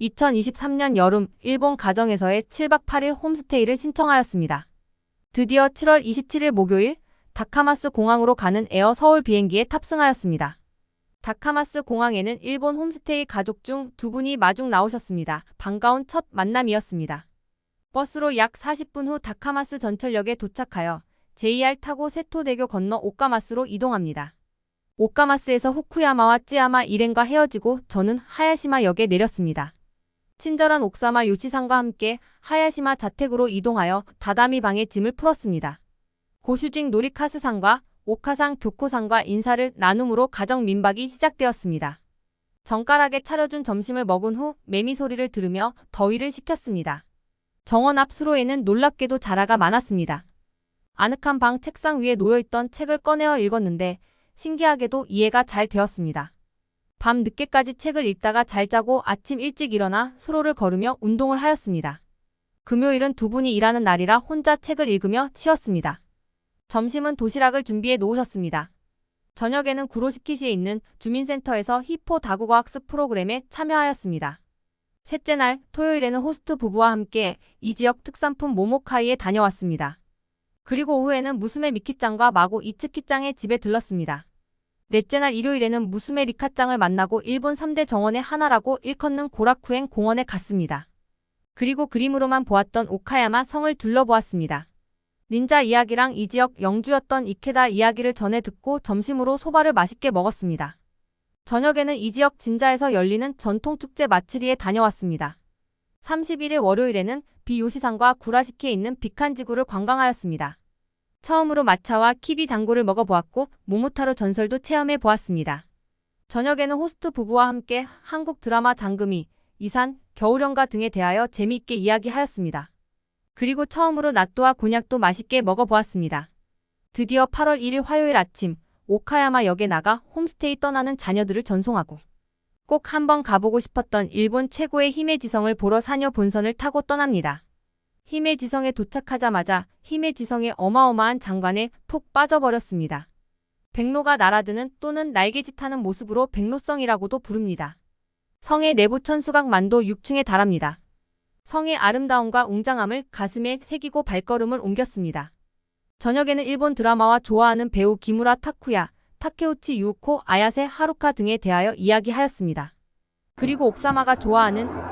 2023년 여름 일본 가정에서의 7박 8일 홈스테이를 신청하였습니다. 드디어 7월 27일 목요일 다카마스 공항으로 가는 에어 서울 비행기에 탑승하였습니다. 다카마스 공항에는 일본 홈스테이 가족 중 두 분이 마중 나오셨습니다. 반가운 첫 만남이었습니다. 버스로 약 40분 후 다카마스 전철역에 도착하여 JR 타고 세토대교 건너 오카마스로 이동합니다. 오카마스에서 후쿠야마와 찌야마 일행과 헤어지고 저는 하야시마 역에 내렸습니다. 친절한 옥사마 요시상과 함께 하야시마 자택으로 이동하여 다다미 방에 짐을 풀었습니다. 고슈직 노리카스상과 오카상 교코상과 인사를 나눔으로 가정 민박이 시작되었습니다. 정가락에 차려준 점심을 먹은 후 매미 소리를 들으며 더위를 식혔습니다. 정원 앞 수로에는 놀랍게도 자라가 많았습니다. 아늑한 방 책상 위에 놓여있던 책을 꺼내어 읽었는데 신기하게도 이해가 잘 되었습니다. 밤 늦게까지 책을 읽다가 잘 자고 아침 일찍 일어나 수로를 걸으며 운동을 하였습니다. 금요일은 두 분이 일하는 날이라 혼자 책을 읽으며 쉬었습니다. 점심은 도시락을 준비해 놓으셨습니다. 저녁에는 구로시키시에 있는 주민센터에서 히포 다국어 학습 프로그램에 참여하였습니다. 셋째 날 토요일에는 호스트 부부와 함께 이 지역 특산품 모모카이에 다녀왔습니다. 그리고 오후에는 무스메 미키짱과 마고 이츠키짱의 집에 들렀습니다. 넷째 날 일요일에는 무스메 리카짱을 만나고 일본 3대 정원의 하나라고 일컫는 고라쿠엔 공원에 갔습니다. 그리고 그림으로만 보았던 오카야마 성을 둘러보았습니다. 닌자 이야기랑 이 지역 영주였던 이케다 이야기를 전해 듣고 점심으로 소바를 맛있게 먹었습니다. 저녁에는 이 지역 진자에서 열리는 전통축제 마츠리에 다녀왔습니다. 31일 월요일에는 비요시상과 구라시키에 있는 비칸지구를 관광하였습니다. 처음으로 마차와 키비 당구를 먹어보았고 모모타로 전설도 체험해 보았습니다. 저녁에는 호스트 부부와 함께 한국 드라마 장금이, 이산, 겨울연가 등에 대하여 재미있게 이야기하였습니다. 그리고 처음으로 nat또와 곤약도 맛있게 먹어보았습니다. 드디어 8월 1일 화요일 아침 오카야마 역에 나가 홈스테이 떠나는 자녀들을 전송하고 꼭 한번 가보고 싶었던 일본 최고의 힘의 지성을 보러 사녀 본선을 타고 떠납니다. 힘의 지성에 도착하자마자 힘의 지성의 어마어마한 장관에 푹 빠져버렸습니다. 백로가 날아드는 또는 날개짓하는 모습으로 백로성이라고도 부릅니다. 성의 내부 천수각 만도 6층에 달합니다. 성의 아름다움과 웅장함을 가슴에 새기고 발걸음을 옮겼습니다. 저녁에는 일본 드라마와 좋아하는 배우 기무라 타쿠야, 타케우치 유우코, 아야세 하루카 등에 대하여 이야기하였습니다. 그리고 옥사마가 좋아하는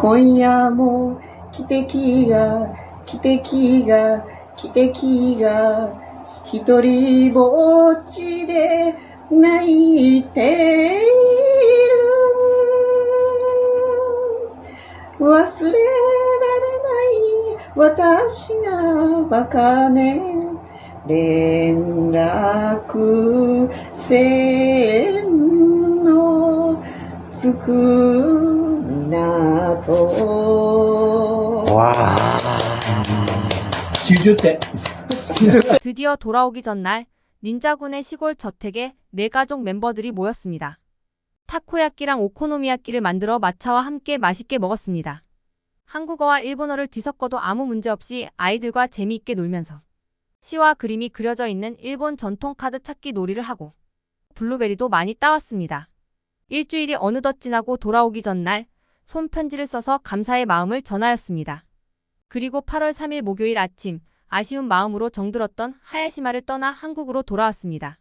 今夜も汽笛が汽笛が汽笛が一人ぼっちで泣いている。忘れられない私がバカね。連絡船の つく港わ90点 드디어 돌아오기 전날 닌자군의 시골 저택에 네 가족 멤버들이 모였습니다. 타코야끼랑 오코노미야끼를 만들어 마차와 함께 맛있게 먹었습니다. 한국어와 일본어를 뒤섞어도 아무 문제 없이 아이들과 재미있게 놀면서 시와 그림이 그려져 있는 일본 전통 카드 찾기 놀이를 하고 블루베리도 많이 따왔습니다. 일주일이 어느덧 지나고 돌아오기 전날 손편지를 써서 감사의 마음을 전하였습니다. 그리고 8월 3일 목요일 아침 아쉬운 마음으로 정들었던 하야시마를 떠나 한국으로 돌아왔습니다.